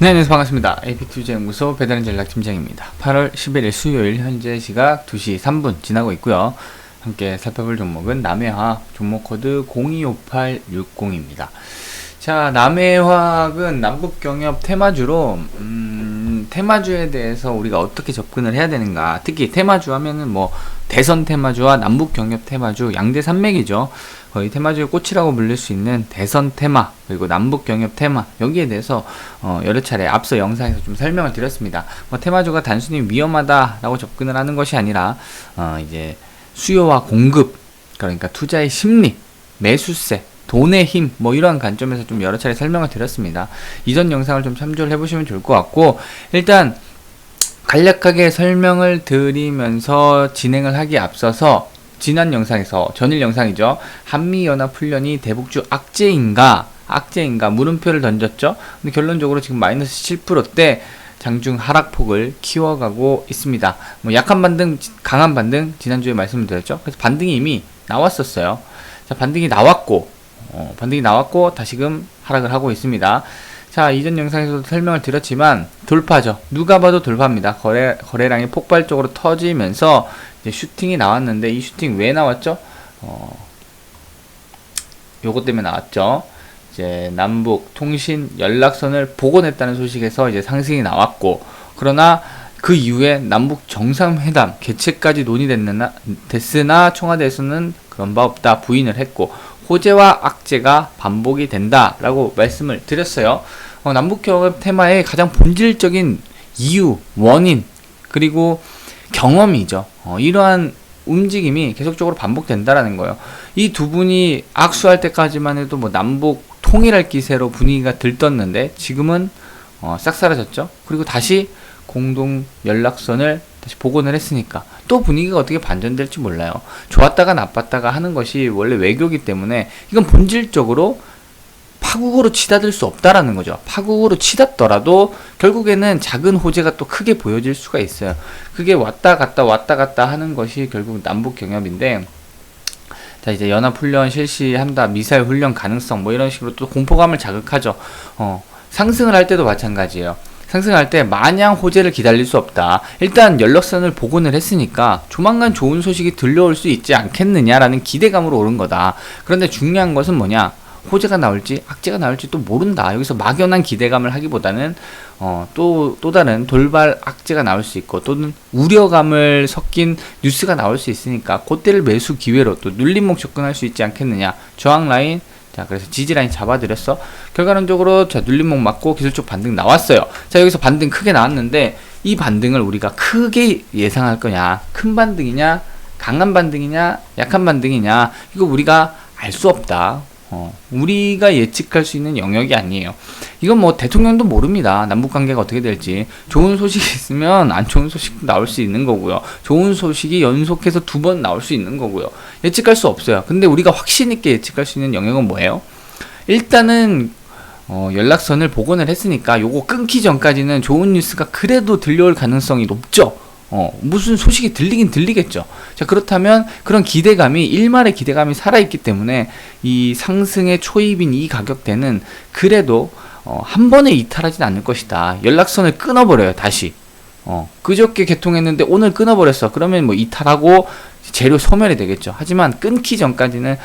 네, 안녕하세요. 반갑습니다. AP투자 연구소 배달인 전략 팀장입니다. 8월 11일 수요일 현재 시각 2시 3분 지나고 있고요. 함께 살펴볼 종목은 남해화학 종목 코드 025860입니다. 자, 남해화학은 남북경협 테마주로 음, 테마주에 대해서 우리가 어떻게 접근을 해야 되는가? 특히 테마주 하면은 뭐 대선 테마주와 남북 경협 테마주 양대 산맥이죠. 거의 테마주의 꽃이라고 불릴 수 있는 대선 테마 그리고 남북 경협 테마 여기에 대해서 어, 여러 차례 앞서 영상에서 좀 설명을 드렸습니다. 뭐 테마주가 단순히 위험하다라고 접근을 하는 것이 아니라 어, 이제 수요와 공급 그러니까 투자의 심리, 매수세, 돈의 힘, 뭐 이러한 관점에서 좀 여러 차례 설명을 드렸습니다. 이전 영상을 좀 참조를 해보시면 좋을 것 같고 일단 간략하게 설명을 드리면서 진행을 하기에 앞서서 지난 영상에서 전일 영상이죠. 한미연합훈련이 대북주 악재인가 악재인가 물음표를 던졌죠. 근데 결론적으로 지금 마이너스 7%대 장중 하락폭을 키워가고 있습니다. 뭐 약한 반등, 강한 반등 지난주에 말씀을 드렸죠. 그래서 반등이 이미 나왔었어요. 자 반등이 나왔고 어, 반등이 나왔고 다시금 하락을 하고 있습니다. 자 이전 영상에서도 설명을 드렸지만 돌파죠. 누가 봐도 돌파입니다. 거래 거래량이 폭발적으로 터지면서 슈팅이 나왔는데 이 슈팅 왜 나왔죠? 어, 요것 때문에 나왔죠. 이제 남북 통신 연락선을 복원했다는 소식에서 이제 상승이 나왔고 그러나 그 이후에 남북 정상회담 개최까지 논의됐으나 됐으나 청와대에서는 그런 바 없다 부인을 했고 호재와 악재가 반복이 된다라고 말씀을 드렸어요. 어, 남북 경협 테마의 가장 본질적인 이유, 원인 그리고 경험이죠. 어, 이러한 움직임이 계속적으로 반복된다라는 거예요. 이 두 분이 악수할 때까지만 해도 뭐 남북 통일할 기세로 분위기가 들떴는데 지금은 어, 싹 사라졌죠. 그리고 다시 공동 연락선을 다시 복원을 했으니까 또 분위기가 어떻게 반전될지 몰라요. 좋았다가 나빴다가 하는 것이 원래 외교기 때문에 이건 본질적으로 파국으로 치닫을 수 없다라는 거죠. 파국으로 치닫더라도 결국에는 작은 호재가 또 크게 보여질 수가 있어요. 그게 왔다 갔다 왔다 갔다 하는 것이 결국 남북 경협인데 자 이제 연합 훈련 실시한다 미사일 훈련 가능성 뭐 이런 식으로 또 공포감을 자극하죠. 어 상승을 할 때도 마찬가지예요. 상승할 때 마냥 호재를 기다릴 수 없다. 일단 연락선을 복원을 했으니까 조만간 좋은 소식이 들려올 수 있지 않겠느냐라는 기대감으로 오른 거다. 그런데 중요한 것은 뭐냐? 호재가 나올지 악재가 나올지 또 모른다. 여기서 막연한 기대감을 하기보다는 어, 또, 또 다른 돌발 악재가 나올 수 있고 또는 우려감을 섞인 뉴스가 나올 수 있으니까 그때를 매수 기회로 또 눌림목 접근할 수 있지 않겠느냐. 저항 라인 자, 그래서 지지 라인 잡아드렸어. 결과론적으로 자, 눌림목 맞고 기술적 반등 나왔어요. 자, 여기서 반등 크게 나왔는데 이 반등을 우리가 크게 예상할 거냐? 큰 반등이냐? 강한 반등이냐? 약한 반등이냐? 이거 우리가 알 수 없다. 어, 우리가 예측할 수 있는 영역이 아니에요. 이건 뭐 대통령도 모릅니다. 남북 관계가 어떻게 될지. 좋은 소식이 있으면 안 좋은 소식도 나올 수 있는 거고요. 좋은 소식이 연속해서 두 번 나올 수 있는 거고요. 예측할 수 없어요. 근데 우리가 확신 있게 예측할 수 있는 영역은 뭐예요? 일단은 어, 연락선을 복원을 했으니까 요거 끊기 전까지는 좋은 뉴스가 그래도 들려올 가능성이 높죠. 어, 무슨 소식이 들리긴 들리겠죠. 자, 그렇다면 그런 기대감이, 일말의 기대감이 살아있기 때문에 이 상승의 초입인 이 가격대는 그래도 어, 한 번에 이탈하진 않을 것이다. 연락선을 끊어버려요, 다시. 어, 그저께 개통했는데 오늘 끊어버렸어. 그러면 뭐 이탈하고 재료 소멸이 되겠죠. 하지만 끊기 전까지는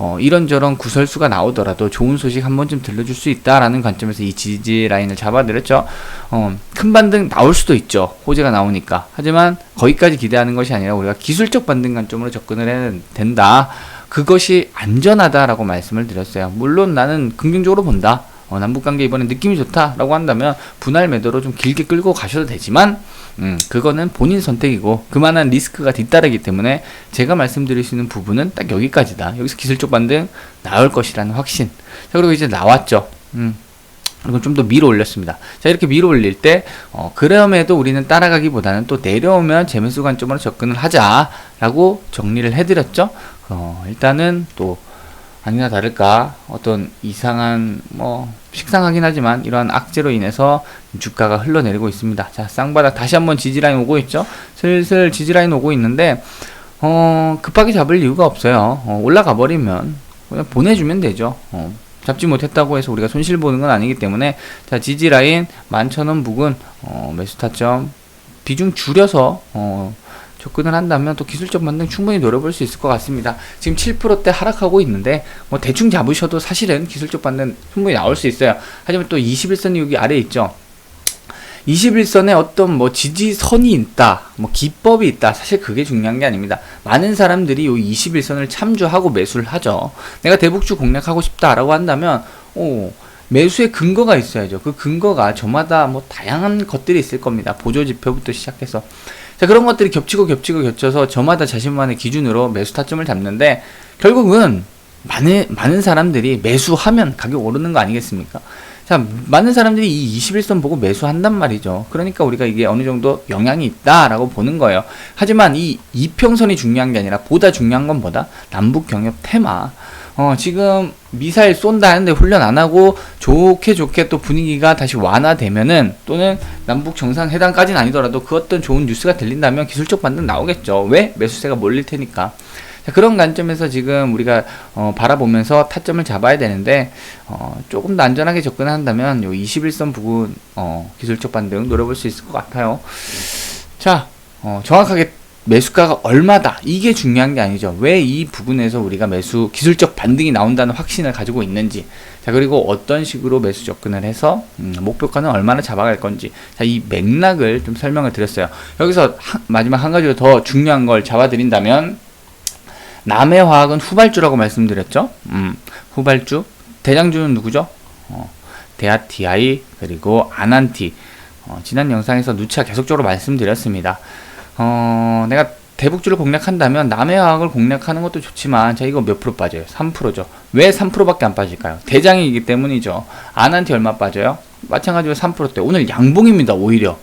어, 이런저런 구설수가 나오더라도 좋은 소식 한 번쯤 들려줄 수 있다라는 관점에서 이 지지 라인을 잡아드렸죠. 어, 큰 반등 나올 수도 있죠. 호재가 나오니까. 하지만 거기까지 기대하는 것이 아니라 우리가 기술적 반등 관점으로 접근을 해야 된다. 그것이 안전하다라고 말씀을 드렸어요. 물론 나는 긍정적으로 본다. 어, 남북관계 이번에 느낌이 좋다라고 한다면 분할 매도로 좀 길게 끌고 가셔도 되지만 음, 그거는 본인 선택이고 그만한 리스크가 뒤따르기 때문에 제가 말씀드릴 수 있는 부분은 딱 여기까지다. 여기서 기술적 반등 나올 것이라는 확신. 자 그리고 이제 나왔죠. 음. 그리고 좀 더 밀어 올렸습니다. 자, 이렇게 밀어 올릴 때, 어, 그럼에도 우리는 따라가기보다는 또 내려오면 재매수 관점으로 접근을 하자라고 정리를 해드렸죠. 어, 일단은 또 아니나 다를까 어떤 이상한 뭐 식상하긴 하지만 이러한 악재로 인해서 주가가 흘러내리고 있습니다. 자 쌍바닥 다시 한번 지지라인 오고 있죠. 슬슬 지지라인 오고 있는데 어 급하게 잡을 이유가 없어요. 어, 올라가 버리면 그냥 보내주면 되죠. 어, 잡지 못했다고 해서 우리가 손실 보는 건 아니기 때문에 자 지지 라인 11,000원 부근 어, 매수 타점 비중 줄여서 어, 접근을 한다면 또 기술적 반등 충분히 노려볼 수 있을 것 같습니다. 지금 7%대 하락하고 있는데 뭐 대충 잡으셔도 사실은 기술적 반등 충분히 나올 수 있어요. 하지만 또 21선이 여기 아래에 있죠. 21선에 어떤 뭐 지지선이 있다, 뭐 기법이 있다. 사실 그게 중요한 게 아닙니다. 많은 사람들이 이 21선을 참조하고 매수를 하죠. 내가 대북주 공략하고 싶다라고 한다면, 오, 매수의 근거가 있어야죠. 그 근거가 저마다 뭐 다양한 것들이 있을 겁니다. 보조 지표부터 시작해서. 자, 그런 것들이 겹치고 겹치고 겹쳐서 저마다 자신만의 기준으로 매수 타점을 잡는데 결국은 많은, 많은 사람들이 매수하면 가격 오르는 거 아니겠습니까? 자, 많은 사람들이 이 21선 보고 매수한단 말이죠. 그러니까 우리가 이게 어느 정도 영향이 있다라고 보는 거예요. 하지만 이 이평선이 중요한 게 아니라 보다 중요한 건 뭐다? 남북 경협 테마. 어, 지금 미사일 쏜다 하는데 훈련 안 하고 좋게 좋게 또 분위기가 다시 완화되면은 또는 남북 정상 회담까지는 아니더라도 그 어떤 좋은 뉴스가 들린다면 기술적 반등 나오겠죠. 왜? 매수세가 몰릴 테니까. 자, 그런 관점에서 지금 우리가 어, 바라보면서 타점을 잡아야 되는데 어, 조금 더 안전하게 접근한다면 요 21선 부근 어, 기술적 반등 노려볼 수 있을 것 같아요. 자, 어, 정확하게 매수가가 얼마다 이게 중요한 게 아니죠. 왜 이 부분에서 우리가 매수 기술적 반등이 나온다는 확신을 가지고 있는지. 자 그리고 어떤 식으로 매수 접근을 해서 음, 목표가는 얼마나 잡아갈 건지. 자 이 맥락을 좀 설명을 드렸어요. 여기서 하, 마지막 한 가지로 더 중요한 걸 잡아드린다면 남의 화학은 후발주라고 말씀드렸죠. 음, 후발주 대장주는 누구죠? 어, 데아티아이 그리고 아난티. 어, 지난 영상에서 누차 계속적으로 말씀드렸습니다. 어, 내가 대북주를 공략한다면 화학을 공략하는 것도 좋지만 자 이거 몇 프로 빠져요? 3%죠. 왜 3%밖에 안 빠질까요? 대장이기 때문이죠. 안한테 얼마 빠져요? 마찬가지로 3%대. 오늘 양봉입니다. 오히려.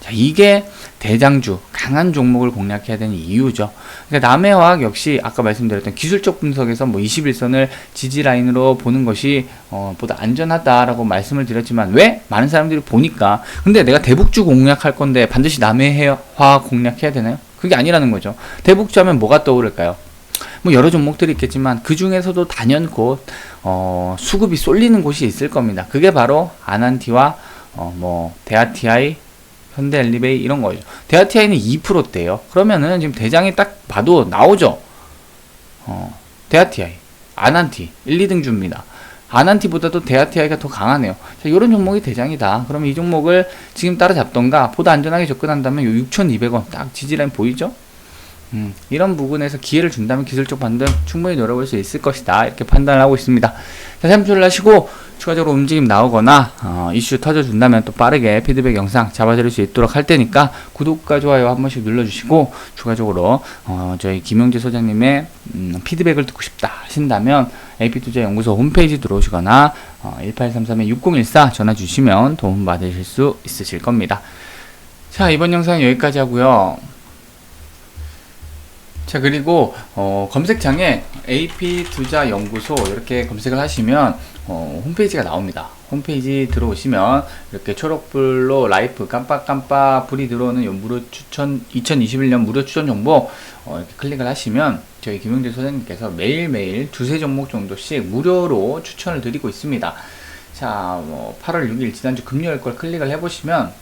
자, 이게 대장주, 강한 종목을 공략해야 되는 이유죠. 그러니까 남의 화학 역시 아까 말씀드렸던 기술적 분석에서 뭐 21선을 지지 라인으로 보는 것이 어, 보다 안전하다라고 말씀을 드렸지만 왜? 많은 사람들이 보니까. 근데 내가 대북주 공략할 건데 반드시 남의 화학 공략해야 되나요? 그게 아니라는 거죠. 대북주 하면 뭐가 떠오를까요? 뭐 여러 종목들이 있겠지만 그 중에서도 단연코 어, 수급이 쏠리는 곳이 있을 겁니다. 그게 바로 아난티와 어, 뭐 데아티아이 현대 엘리베이 이런 거죠. 데아티아이는 2%대요. 그러면은 지금 대장이 딱 봐도 나오죠. 어, 데아티아이, 아난티 1, 2등 주입니다. 아난티보다도 데아티아이가 더 강하네요. 자, 이런 종목이 대장이다. 그러면 이 종목을 지금 따라잡던가 보다 안전하게 접근한다면 요 6,200원 딱 지지라인 보이죠? 음, 이런 부분에서 기회를 준다면 기술적 반등 충분히 노려볼 수 있을 것이다. 이렇게 판단을 하고 있습니다. 자, 참조를 하시고 추가적으로 움직임 나오거나 어, 이슈 터져준다면 또 빠르게 피드백 영상 잡아드릴 수 있도록 할 테니까 구독과 좋아요 한 번씩 눌러주시고 추가적으로 어, 저희 김영재 소장님의 음, 피드백을 듣고 싶다 하신다면 AP투자연구소 홈페이지 들어오시거나 어, 1833-6014 전화 주시면 도움 받으실 수 있으실 겁니다. 자 이번 영상 여기까지 하고요. 자 그리고 어, 검색창에 AP 투자 연구소 이렇게 검색을 하시면 어, 홈페이지가 나옵니다. 홈페이지 들어오시면 이렇게 초록불로 라이프 깜빡깜빡 불이 들어오는 요 무료 추천 2021년 무료 추천 정보 어, 이렇게 클릭을 하시면 저희 김용재 소장님께서 매일매일 두세 종목 정도씩 무료로 추천을 드리고 있습니다. 자, 뭐 8월 6일 지난주 금요일 걸 클릭을 해보시면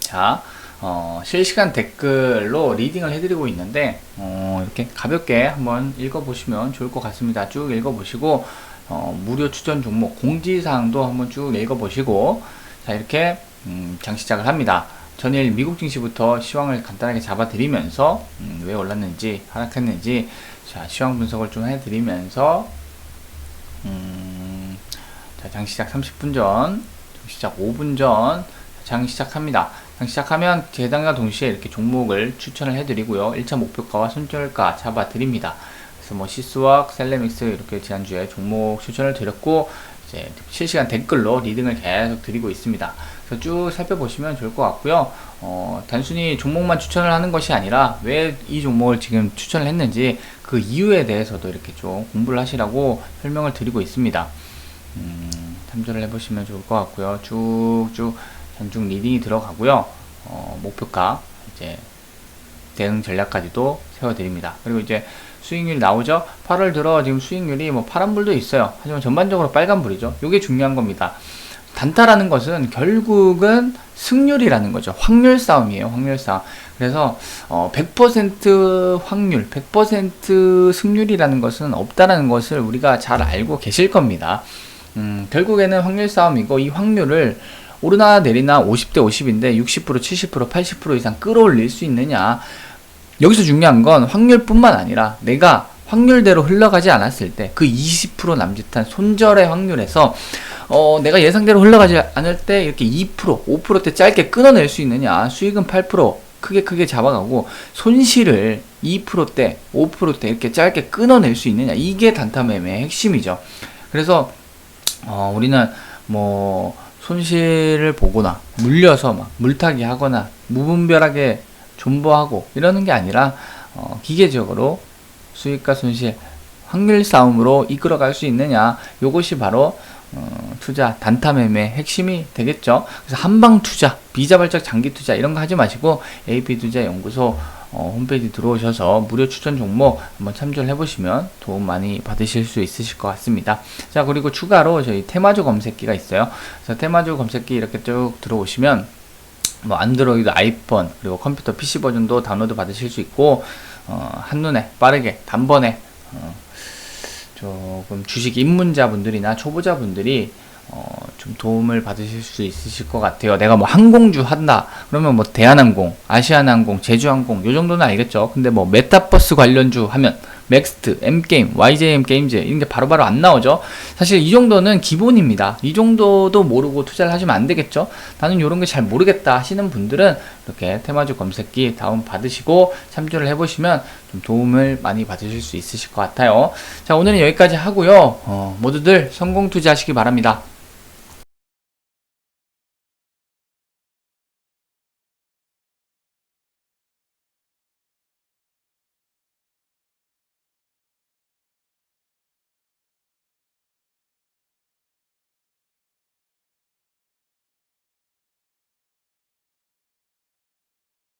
자 어, 실시간 댓글로 리딩을 해드리고 있는데 어, 이렇게 가볍게 한번 읽어보시면 좋을 것 같습니다. 쭉 읽어보시고 어, 무료 추천 종목 공지사항도 한번 쭉 읽어보시고 자 이렇게 음, 장 시작을 합니다. 전일 미국 증시부터 시황을 간단하게 잡아드리면서 음, 왜 올랐는지 하락했는지 자 시황 분석을 좀 해드리면서 음, 자, 장 시작 30분 전, 장 시작 5분 전, 장 시작합니다. 시작하면 재단과 동시에 이렇게 종목을 추천을 해드리고요. 1차 목표가와 손절가 잡아드립니다. 그래서 뭐 시스웍, 셀레믹스 이렇게 지난주에 종목 추천을 드렸고 이제 실시간 댓글로 리딩을 계속 드리고 있습니다. 그래서 쭉 살펴보시면 좋을 것 같고요. 어, 단순히 종목만 추천을 하는 것이 아니라 왜 이 종목을 지금 추천을 했는지 그 이유에 대해서도 이렇게 좀 공부를 하시라고 설명을 드리고 있습니다. 음, 참조를 해보시면 좋을 것 같고요. 쭉쭉 전중 리딩이 들어가고요. 어, 목표가 이제 대응 전략까지도 세워드립니다. 그리고 이제 수익률이 나오죠. 8월 들어 지금 수익률이 뭐 파란불도 있어요. 하지만 전반적으로 빨간불이죠. 이게 중요한 겁니다. 단타라는 것은 결국은 승률이라는 거죠. 확률 싸움이에요. 확률 싸움. 그래서 어, 100% 확률, 100% 승률이라는 것은 없다라는 것을 우리가 잘 알고 계실 겁니다. 음, 결국에는 확률 싸움이고 이 확률을 오르나 내리나 50대 50인데 60%, 70%, 80% 이상 끌어올릴 수 있느냐. 여기서 중요한 건 확률뿐만 아니라 내가 확률대로 흘러가지 않았을 때 그 20% 남짓한 손절의 확률에서 어, 내가 예상대로 흘러가지 않을 때 이렇게 2%, 5%대 짧게 끊어낼 수 있느냐. 수익은 8% 크게 크게 잡아가고 손실을 2%대, 5%대 이렇게 짧게 끊어낼 수 있느냐. 이게 단타매매의 핵심이죠. 그래서 어, 우리는 뭐 손실을 보거나 물려서 막 물타기 하거나 무분별하게 존버하고 이러는 게 아니라 어, 기계적으로 수익과 손실 확률 싸움으로 이끌어갈 수 있느냐 요것이 바로 어, 투자 단타 매매 핵심이 되겠죠. 그래서 한방 투자, 비자발적 장기 투자 이런 거 하지 마시고 AP 투자 연구소 어, 홈페이지 들어오셔서 무료 추천 종목 한번 참조를 해보시면 도움 많이 받으실 수 있으실 것 같습니다. 자 그리고 추가로 저희 테마주 검색기가 있어요. 그래서 테마주 검색기 이렇게 쭉 들어오시면 뭐 안드로이드, 아이폰 그리고 컴퓨터 PC 버전도 다운로드 받으실 수 있고 어, 한눈에 빠르게 단번에 어, 조금 주식 입문자분들이나 초보자분들이 어, 좀 도움을 받으실 수 있으실 것 같아요. 내가 뭐 항공주 한다. 그러면 뭐 대한항공, 아시아나항공, 제주항공 요 정도는 알겠죠. 근데 뭐 메타버스 관련주 하면 맥스트, M게임, YJM 게임즈 이런 게 바로 바로 안 나오죠. 사실 이 정도는 기본입니다. 이 정도도 모르고 투자를 하시면 안 되겠죠. 나는 이런 게 잘 모르겠다 하시는 분들은 이렇게 테마주 검색기 다운 받으시고 참조를 해보시면 좀 도움을 많이 받으실 수 있으실 것 같아요. 자 오늘은 여기까지 하고요. 어, 모두들 성공 투자하시기 바랍니다.